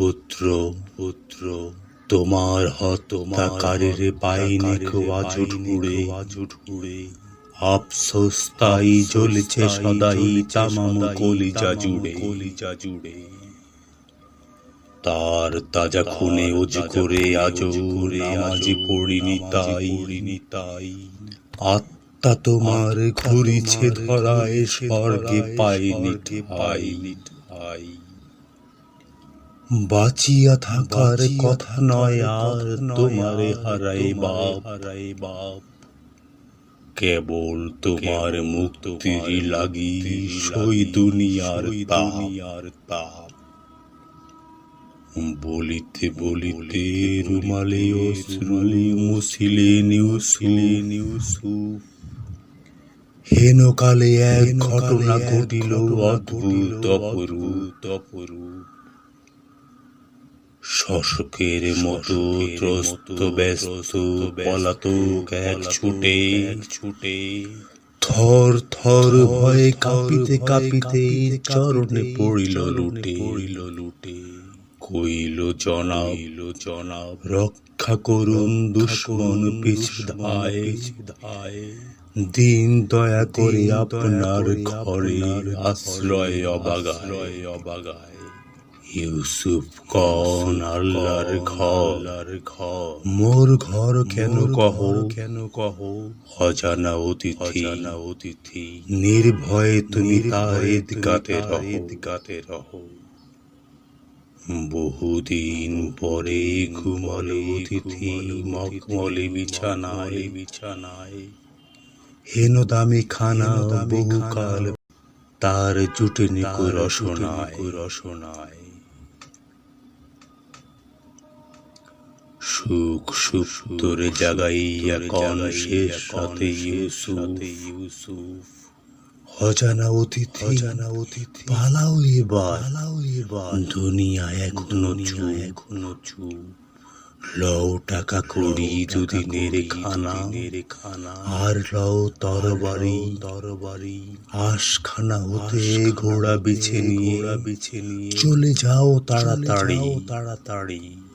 পুত্র পুত্র তোমার হত্যাকারীর পাইনি আজ উঠুড়ে আফসোস তাই জ্বলছে সদাই তামাম কলিজা জুড়ে। কলিজা জুড়ে। তার তাজা খুনে ওজ করে আজ নামাজি পড়িনি তাই। তাই। আত্মা তোমার ঘুরিছে ধরায় স্বর্গে পাইনি পাইনি ঠাই। বাঁচিয়া থাকার কথা নয় আর তোমারে হারাই বাপ। হারাই বাপ। কেবল তোমার মুক্তির লাগি সই দুনিয়ার দুনিয়ার তাপ বলিতে বলিতে রুমালে অশ্রু মুসিলেন ইউসুফ ইউসুফ হেনকালে এক ঘটনা ঘটিল অদ্ভুত অপরূপ। অপরূপ। শশকের মতো ত্রস্ত ব্যস্ত পলাতক এক ছুটে। ছুটে। থর থর ভয়ে কাঁপিতে কাঁপিতে চরণে পড়িল লুটে। পড়িল লুটে। কইল জনাব জনাব রক্ষা করুন দুশ্মন পিছে ধায় ধায় দিন দয়া করে আপনার ঘরে আশ্রয় অবাগায়। অবাগায়। ইউসুফ কন আল্লাহর ঘর। মোর ঘর কেন কহ? কেন কহ? অজানা অতিথি। অজানা অতিথি। নির্ভয়ে তুমি তায়েদ গাতে রহ। গাতে রহ। বহুদিন পরে ঘুমলে অতিথি মখমলে বিছানায়। বিছানায়। হেন দামি খানা বহুকাল তার জুটে নিকো রসনায়। রসনায়। সুখ সুখ তোরে জাগাইয়া কন শেষ সাথে ইউসুফ। অজানা অতিথি অজানা অতিথি পালাও এবার। পালাও এবার দুনিয়া এখনও চুপ। এখনও চুপ লও টাকা কড়ি দুদিনের খানা খানা। আর লও তরবারি। তরবারি আশখানা হতে ঘোড়া বিছে নিয়ে। ঘোড়া বিছে নিয়ে চলে যাও তাড়াতাড়ি তাড়াতাড়ি।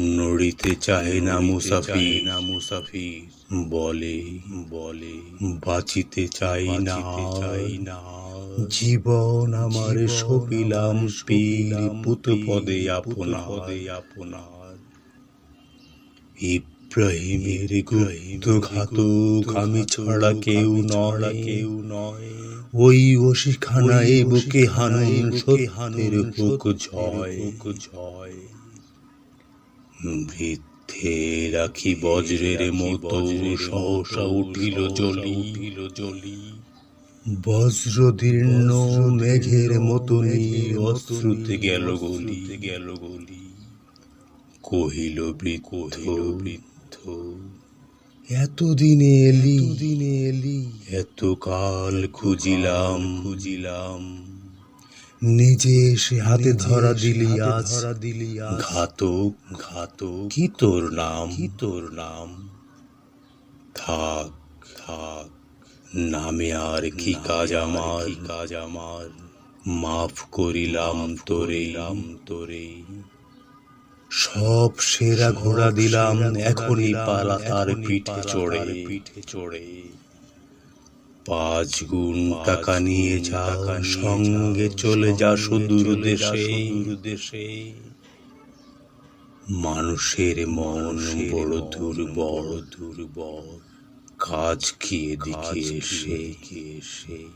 নড়িতে চাহে না মুসাফি না মুসাফি বলে বলে বাঁচিতে চাই না চাই না জীবন আমার সপিলাম পুত পদে আপনা পদে আপনার। ইব্রাহিমের গুপ্ত ঘাতক আমি ছাড়া কেউ নয়। কেউ নয়। ওই ওশিখানায় বুকে হানুন সত্যের বৃদ্ধে রাখি বজ্রের মতো সহসা উঠিল জলি। উঠিল জলি। বজ্রদীর্ণ মেঘের মতো অশ্রুতে গেল গলি। গেল গলি। কহিল বৃদ্ধ বৃদ্ধ এতদিনে এলি দিনে এলি। এতকাল খুঁজিলাম খুঁজিলাম। নিজে এসে হাতে ধরা দিলি আজ। ধরা দিলি ঘাতক ঘাতক। কি তোর নাম? কি তোর নাম? থাক থাক। নামে আর কি কাজ আমার? কাজ আমার? মাফ করিলাম তোরে। রাম তোরে। সব সেরা ঘোড়া দিলাম এখনই পালা তার পিঠে চড়ে। পিঠে চড়ে। পাঁচ গুণ টাকা নিয়ে যা সঙ্গে চলে যা সুদূর দেশে। দেশে মানুষের মন বড় দুর্বল দুর্বল কাজ খেয়ে এসে? এসে?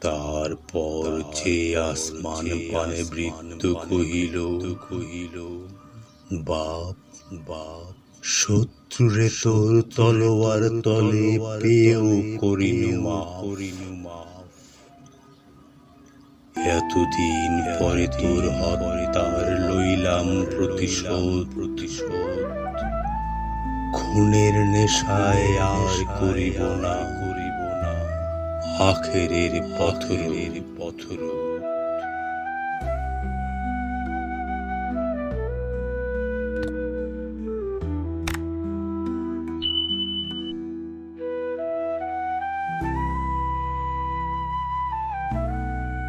তারপর যে আসমান পানে বৃত্ত কহিল কহিল বাপ বাপ শত্রুরে তোর তলোয়ার তলে পেয়েও করিনু মা এতদিন পরে তোর হত্যার লইলাম প্রতিশোধ। প্রতিশোধ খুনের নেশায় আর করিব না। করিব না আখেরের পথরের পথর।